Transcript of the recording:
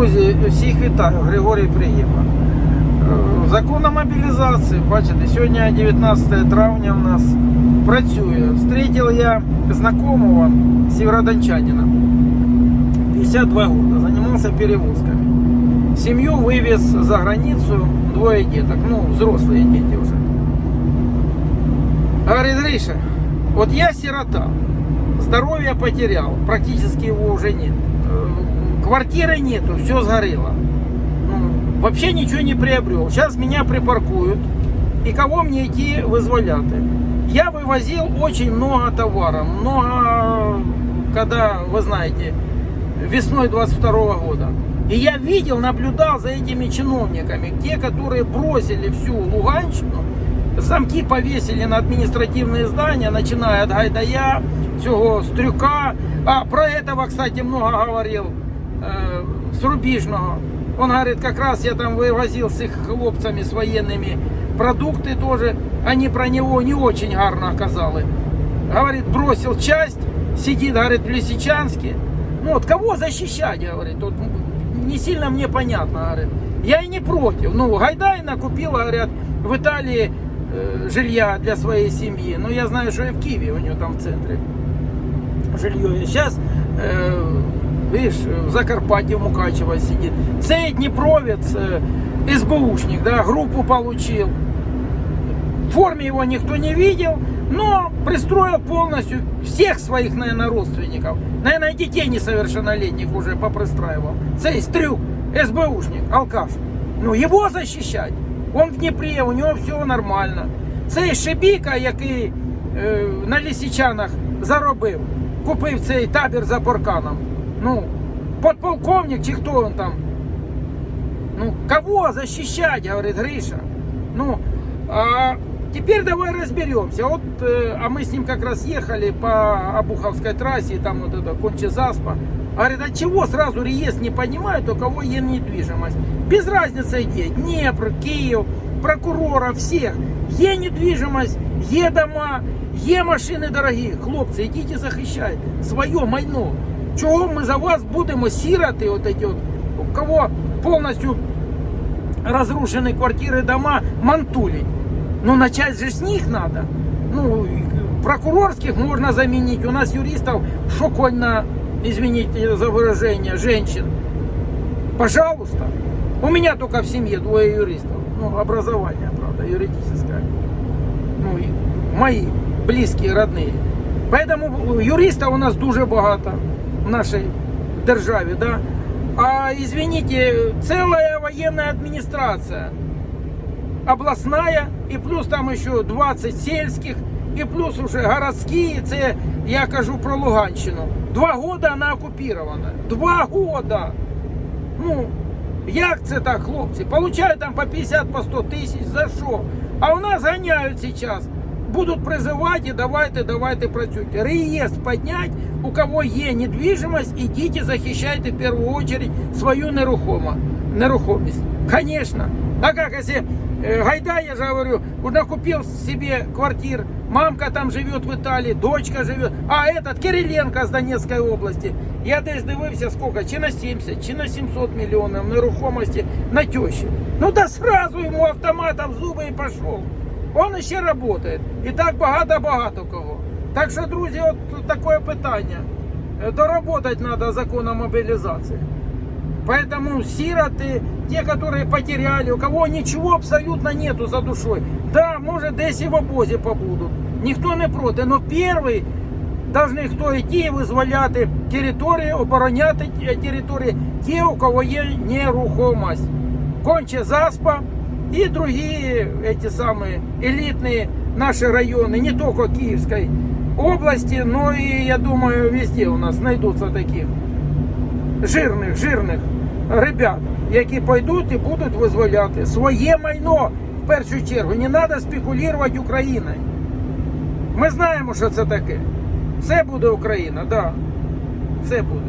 Друзі, всіх вітаю, Григорій Приєма. Е, Закон о мобілізації, бачите, сьогодні 19 травня у нас працює. Встретил я знакомого северодончанина, 52 года, занимался перевозками. Семью вывез за границу, двое деток, ну, взрослые дети уже. Говорит, Гриша, вот я сирота, здоровье потерял, практически его уже нет. Квартиры нету, все сгорело. Ну, вообще ничего не приобрел. Сейчас меня припаркуют. И кого мне идти вызволяты? Я вывозил очень много товара. Много, когда, вы знаете, весной 22 года. И я видел, наблюдал за этими чиновниками, те, которые бросили всю Луганщину, замки повесили на административные здания, начиная от Гайдая, всего Стрюка. А про этого, кстати, много говорил э, с Рубежного. Он говорит, как раз я там вывозил с их хлопцами, с военными продукты тоже. Они про него не очень гарно оказали. Говорит, бросил часть, сидит, говорит, в Лисичанске. Ну вот, кого защищать, говорит, вот не сильно мне понятно, говорит. Я и не против. Ну, Гайдайна купила, говорят, в Италии э, жилья для своей семьи. Но я знаю, что и в Киеве у нее там в центре жилье. Сейчас, э, видишь, в Закарпатье в Мукачево сидит. Цей Днепровец, э, СБУшник, да, группу получил. В форме его никто не видел, но пристроил полностью всех своих, наверное, родственников. Наверное, детей несовершеннолетних уже попристраивал. Цей стрюк, СБУшник, алкаш. Ну, его защищать. Он в Дніпрі, у нього все нормально. Цей Шебіка, який е, на Лісичанах заробив, купив цей табір за парканом. Ну, подполковник чи хто він там. Ну, кого защищать, говорит Гриша. Ну, а теперь давай разберемся. Вот, э, а мы с ним как раз ехали по Обуховской трассе, и там вот это Конче Заспа. Говорит, от чего сразу реестр не понимают, у кого есть недвижимость? Без разницы где, Днепр, Киев, прокурора, всех. Є недвижимость, є дома, є машини дорогі. Хлопці, ідіть і захищайте своє майно. Чого ми за вас будемо сірати, от эти от, у кого повністю разрушены квартиры, дома, мантулить. Ну, начать же с них надо. Ну, прокурорских можно заменить. У нас юристов шокольно, извините за выражение, женщин. Пожалуйста. У меня только в семье двое юристов. Ну, образование, правда, юридическое. Ну, и мои близкие, родные. Поэтому юристов у нас дуже багато нашей державе, да. А, извините, целая военная администрация. Областная, и плюс там еще 20 сельских, и плюс уже городские, це я кажу про Луганщину. Два года вона оккупирована. Два года. Ну, як це так, хлопці? Получають там по 50, по 100 тисяч, за що? А у нас ганяють зараз Будуть призивати, і давайте, давайте працюйте. Реєстр підняти, у кого є недвижимость, ідіть і захищайте в першу чергу свою нерухомо, нерухомість. Конечно. А как если э, Гайдай, я же говорю, уже купил себе квартир, мамка там живет в Италии, дочка живет, а этот Кириленко з Донецької області. Я десь дивився, сколько, чи на 70, чи на 700 мільйонів нерухомості на тещі. Ну да сразу йому автоматом в зуби і пішов. Он ще працює. І так багато-багато кого. Так що, друзі, от таке питання. Е, Доработать треба закон о мобілізації. Поэтому сироты, те, которые потеряли, у кого ничего абсолютно нету за душой, да, может, десь и в обозе побудут. Никто не проти, но первый должны хто йти і визволяти території, обороняти ті- території, ті, у кого є нерухомость. Конче Заспа и другие эти самые элитные наши районы, не только Киевской области, но и, я думаю, везде у нас найдутся таких жирних, жирних ребят, які пойдуть і будуть визволяти своє майно в першу чергу. Не треба спекулювати Україною. Ми знаємо, що це таке. Це буде Україна, так. Да. Це буде.